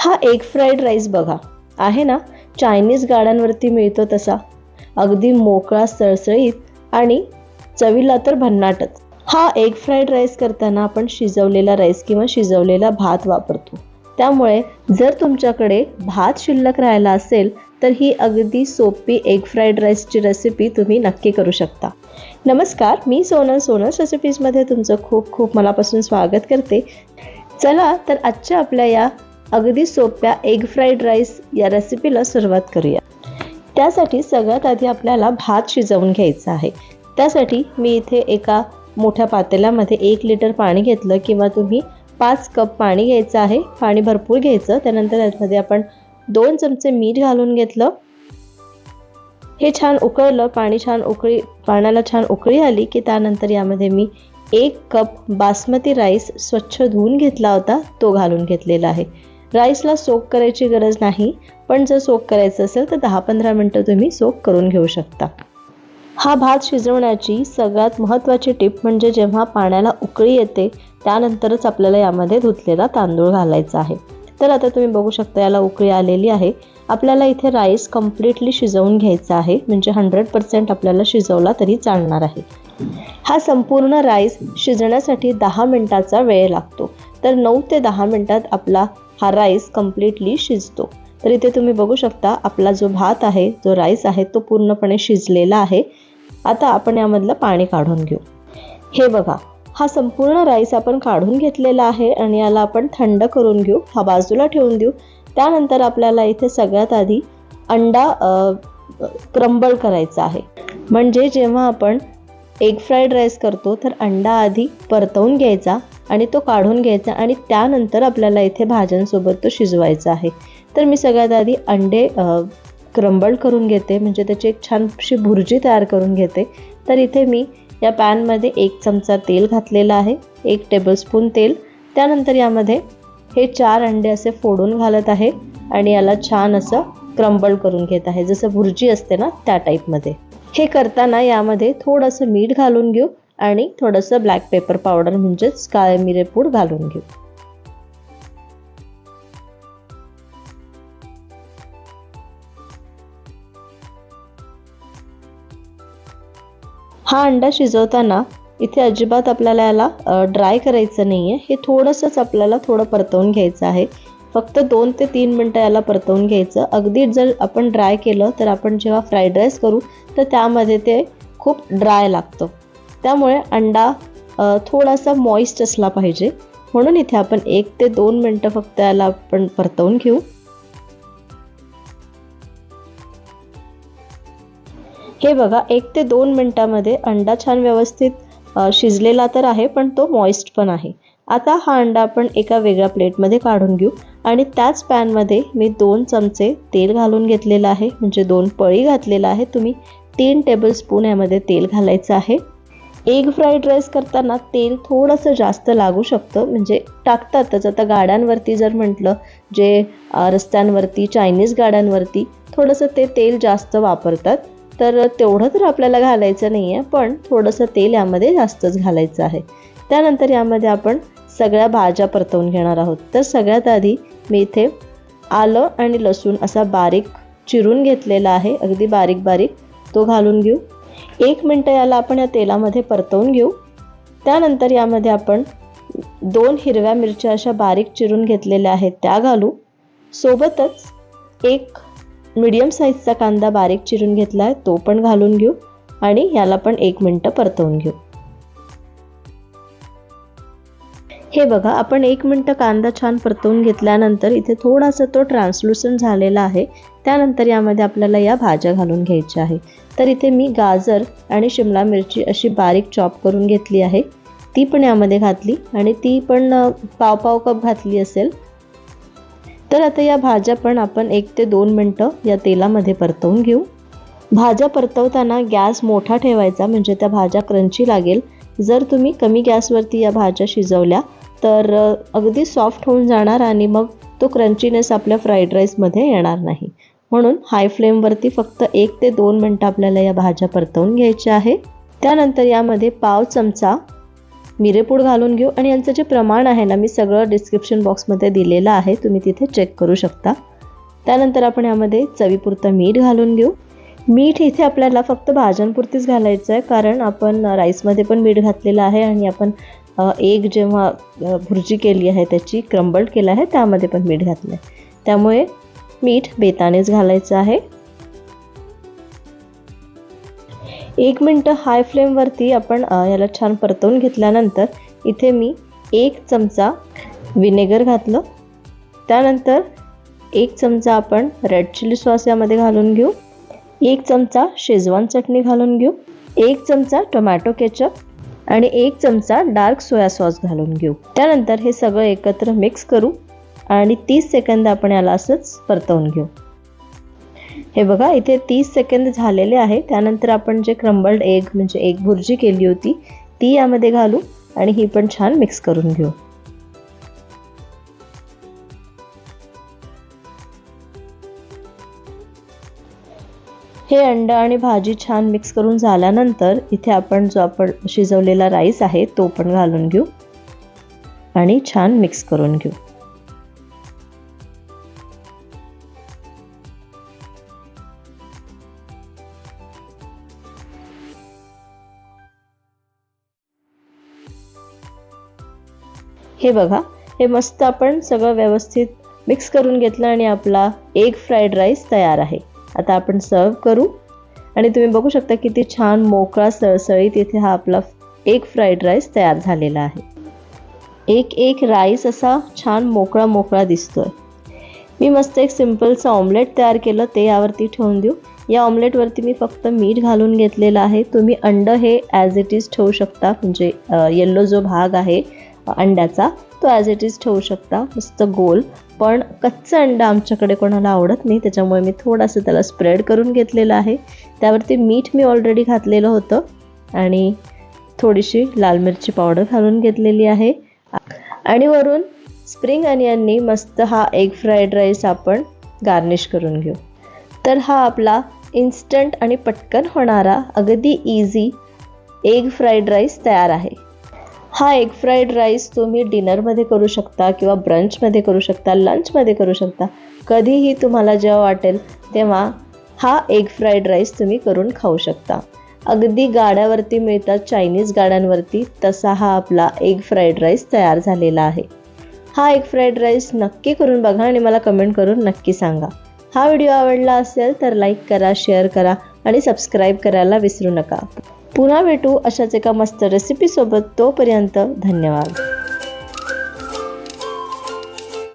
हा egg fried rice बघा. आहे ना? चायनीज गाड्यांवरती मिळतो तसा. अगदी मोकळा सळसळीत आणि चवीला तर भन्नाटच. हा एग फ्राईड राईस करताना आपण शिजवलेला राईस किंवा शिजवलेला भात वापरतो. त्यामुळे जर तुमच्याकडे भात शिल्लक राहिला असेल तर ही अगदी सोपी एग फ्राईड राईसची रेसिपी तुम्ही नक्की करू शकता. नमस्कार मी सोनल सोनल रेसिपीजमध्ये तुमचं खूप खूप मनापासून स्वागत करते. चला तर आजच्या आपल्या या अगदी सोप्या एग फ्राईड राईस या रेसिपीला सुरुवात करूया. त्यासाठी सगळ्यात आधी आपल्याला भात शिजवून घ्यायचा आहे. त्यासाठी मी इथे एका मोठ्या पातेल्यामध्ये एक लिटर पाणी घेतलं किंवा तुम्ही पाच कप पाणी घ्यायचं आहे. पाणी भरपूर घ्यायचं. त्यानंतर त्यामध्ये आपण दोन चमचे मीठ घालून घेतलं. हे छान उकळलं. पाणी छान उकळी पाण्याला छान उकळी आली की त्यानंतर यामध्ये मी एक कप बासमती राईस स्वच्छ धुवून घेतला होता. तो घालून घेतलेला आहे. राईसला सोक करायची गरज नाही पण जर सोक करायचं असेल तर दहा पंधरा मिनटं तुम्ही सोक करून घेऊ शकता. हा भात शिजवण्याची सगळ्यात महत्त्वाची टीप म्हणजे जेव्हा पाण्याला उकळी येते त्यानंतरच आपल्याला यामध्ये धुतलेला तांदूळ घालायचा आहे. तर आता तुम्ही बघू शकता याला उकळी आलेली आहे. आपल्याला इथे राईस कम्प्लिटली शिजवून घ्यायचा आहे म्हणजे हंड्रेड पर्सेंट आपल्याला शिजवला तरी चालणार आहे. हा संपूर्ण राईस शिजण्यासाठी दहा मिनटाचा वेळ लागतो. तर नऊ ते दहा मिनटात आपला हा राईस कम्प्लिटली शिजतो. तर इथे तुम्ही बघू शकता आपला जो भात आहे जो राईस आहे तो पूर्णपणे शिजलेला आहे. आता आपण यामधलं पाणी काढून घेऊ. हे बघा हा संपूर्ण राईस आपण काढून घेतलेला आहे आणि याला आपण थंड करून घेऊ. हा बाजूला ठेवून देऊ. त्यानंतर आपल्याला इथे सगळ्यात आधी अंडा क्रंबल करायचा आहे. म्हणजे जेव्हा आपण एग फ्राईड राईस करतो तर अंडा आधी परतवून घ्यायचा. आणि तो काढून घ्यायचा आणि त्यानंतर आपल्याला इथे भाज्यांसोबत तो शिजवायचा आहे. तर मी सगळ्यात आधी अंडे क्रंबल करून घेते म्हणजे त्याची एक छानशी भुर्जी तयार करून घेते. तर इथे मी या पॅनमध्ये एक चमचा तेल घातलेला आहे एक टेबलस्पून तेल. त्यानंतर यामध्ये हे चार अंडे असे फोडून घालत आहे आणि याला छान असं क्रंबल करून घेत आहे. जसं भुर्जी असते ना त्या टाईपमध्ये हे करताना यामध्ये थोडंसं मीठ घालून घेऊ. आणि थोडंसं ब्लॅक पेपर पावडर म्हणजेच काळे मिरेपूड घालून घेऊ. हा अंडा शिजवताना इथे अजिबात आपल्याला याला ड्राय करायचं नाही आहे हे थोडंसंच आपल्याला थोडं परतवून घ्यायचं आहे. फक्त दोन ते तीन मिनटं याला परतवून घ्यायचं. अगदी जर आपण ड्राय केलं तर आपण जेव्हा फ्राईड राईस करू तर त्यामध्ये ते खूप ड्राय लागतं. त्यामुळे अंडा थोडासा मॉइस्ट असला पाहिजे. म्हणून इथे आपण एक ते दोन मिनटं फक्त याला आपण परतवून घेऊ. हे बघा एक ते दोन मिनटामध्ये अंडा छान व्यवस्थित शिजलेला तर आहे पण तो मॉइस्ट पण आहे. आता हा अंडा आपण एका वेगळ्या प्लेटमध्ये काढून घेऊ. आणि त्याच पॅनमध्ये मी दोन चमचे तेल घालून घेतलेलं आहे. म्हणजे दोन पळी घातलेलं आहे. तुम्ही तीन टेबल स्पून यामध्ये तेल घालायचं आहे. एग फ्राईड राईस करताना तेल थोडंसं जास्त लागू शकतं. म्हणजे टाकतातच. आता गाड्यांवरती जर म्हटलं जे रस्त्यांवरती चायनीज गाड्यांवरती थोडंसं ते तेल जास्त वापरतात. तर तेवढं तर आपल्याला घालायचं नाही आहे पण थोडंसं तेल यामध्ये जास्तच घालायचं आहे. त्यानंतर यामध्ये आपण सगळ्या भाज्या परतवून घेणार आहोत. तर सगळ्यात आधी मी इथे आलं आणि लसूण असा बारीक चिरून घेतलेला आहे. अगदी बारीक बारीक तो घालून घेऊ. एक मिनटं याला आपण या तेलामध्ये परतवून घेऊ. त्यानंतर यामध्ये आपण दोन हिरव्या मिरच्या अशा बारीक चिरून घेतलेल्या आहेत त्या घालू. सोबतच एक मीडियम साईजचा कांदा बारीक चिरून घेतला आहे तो पण घालून घेऊ आणि याला पण एक मिनटं परतवून घेऊ. हे बघा आपण एक मिनटं कांदा छान परतवून घेतल्यानंतर इथे थोडासा तो ट्रान्सलुसंट झालेला आहे. त्यानंतर यामध्ये आपल्याला या भाज्या घालून घ्यायच्या आहे. तर इथे मी गाजर आणि शिमला मिरची अशी बारीक चॉप करून घेतली आहे. ती पण यामध्ये घातली आणि ती पण पाव पाव कप घातली असेल. तर आता या भाज्या पण आपण एक ते दोन मिनटं या तेलामध्ये परतवून घेऊ. भाज्या परतवताना गॅस मोठा ठेवायचा म्हणजे त्या भाज्या क्रंची लागेल. जर तुम्ही कमी गॅसवरती या भाज्या शिजवल्या तर अगदी सॉफ्ट होऊन जाणार आणि मग तो क्रंचीनेस आपल्या फ्राईड राईसमध्ये येणार नाही. म्हणून हाय फ्लेमवरती फक्त एक ते दोन मिनटं आपल्याला या भाज्या परतवून घ्यायच्या आहे त्यानंतर यामध्ये पाव चमचा मिरेपूड घालून घेऊ आणि यांचं जे प्रमाण आहे ना मी सगळं डिस्क्रिप्शन बॉक्समध्ये दिलेलं आहे. तुम्ही तिथे चेक करू शकता. त्यानंतर आपण यामध्ये चवीपुरतं मीठ घालून घेऊ. मीठ इथे आपल्याला फक्त भाज्यांपुरतीच घालायचं आहे कारण आपण राईसमध्ये पण मीठ घातलेलं आहे आणि आपण एक जेव्हा भुर्जी केली आहे त्याची क्रम्बल्ड केलं आहे त्यामध्ये पण मीठ घातलं आहे त्यामुळे मीठ बेतानेच घालायचं आहे. एक मिनटं हाय फ्लेमवरती आपण याला छान परतवून घेतल्यानंतर इथे मी एक चमचा विनेगर घातलं. त्यानंतर एक चमचा आपण रेड चिली सॉस यामध्ये घालून घेऊ. एक चमचा शेजवान चटणी घालून घेऊ. एक चमचा टोमॅटो केचप आणि एक चमचा डार्क सोया सॉस घालून घेऊ. त्यानंतर हे सगळं एकत्र मिक्स करू आणि तीस सेकंद आपण याला असंच परतवून घेऊ. हे बघा इथे तीस सेकंद झालेले आहे. त्यानंतर आपण जे क्रम्बल्ड एग म्हणजे एग भुर्जी केली होती ती यामध्ये घालू आणि ही पण छान मिक्स करून घेऊ. हे अंड आणि भाजी छान मिक्स करून झाल्यानंतर इथे आपण जो आपण शिजवलेला राईस आहे तो पण घालून घेऊ. आणि छान मिक्स करून घेऊ. हे बघा हे मस्त आपण सगळं व्यवस्थित मिक्स करून घेतलं आणि आपला एग फ्राईड राईस तयार आहे. आता आपण सर्व करू. आणि तुम्ही बघू शकता किती छान मोकळा सळसळीत इथे हा आपला एक फ्राईड राईस तयार झालेला आहे. एक एक राईस असा छान मोकळा मोकळा दिसतोय. मी मस्त एक सिम्पलचं ऑमलेट तयार केलं ते यावरती ठेवून देऊ. या ऑमलेटवरती मी फक्त मीठ घालून घेतलेलं आहे. तुम्ही अंड हे ॲज इट इज ठेवू शकता. म्हणजे येल्लो जो भाग आहे अंड्याचा. तो ॲज इट इज ठेवू शकता. मस्त गोल. पण कच्चं अंडं आमच्याकडे कोणाला आवडत नाही. त्याच्यामुळे मी थोडंसं त्याला स्प्रेड करून घेतलेलं आहे. त्यावरती मीठ मी ऑलरेडी घातलेलं होतं. आणि थोडीशी लाल मिरची पावडर घालून घेतलेली आहे. आणि वरून स्प्रिंग अनियननी मस्त हा एग फ्राईड राईस आपण गार्निश करून घेऊ. तर हा आपला इन्स्टंट आणि पटकन होणारा अगदी इझी एग फ्राईड राईस तयार आहे. हा एग फ्राईड राईस तुम्ही डिनरमध्ये करू शकता किंवा ब्रंचमध्ये करू शकता लंचमध्ये करू शकता. कधीही तुम्हाला जेव्हा वाटेल तेव्हा हा एग फ्राईड राईस तुम्ही करून खाऊ शकता. अगदी गाड्यावरती मिळतात चायनीज गाड्यांवरती तसा हा आपला एग फ्राईड राईस तयार झालेला आहे. हा एग फ्राईड राईस नक्की करून बघा आणि मला कमेंट करून नक्की सांगा. हा व्हिडिओ आवडला असेल तर लाईक करा शेअर करा आणि सबस्क्राईब करायला विसरू नका. पुन्हा भेटू अशाच एका मस्त रेसिपीसोबत तोपर्यंत धन्यवाद.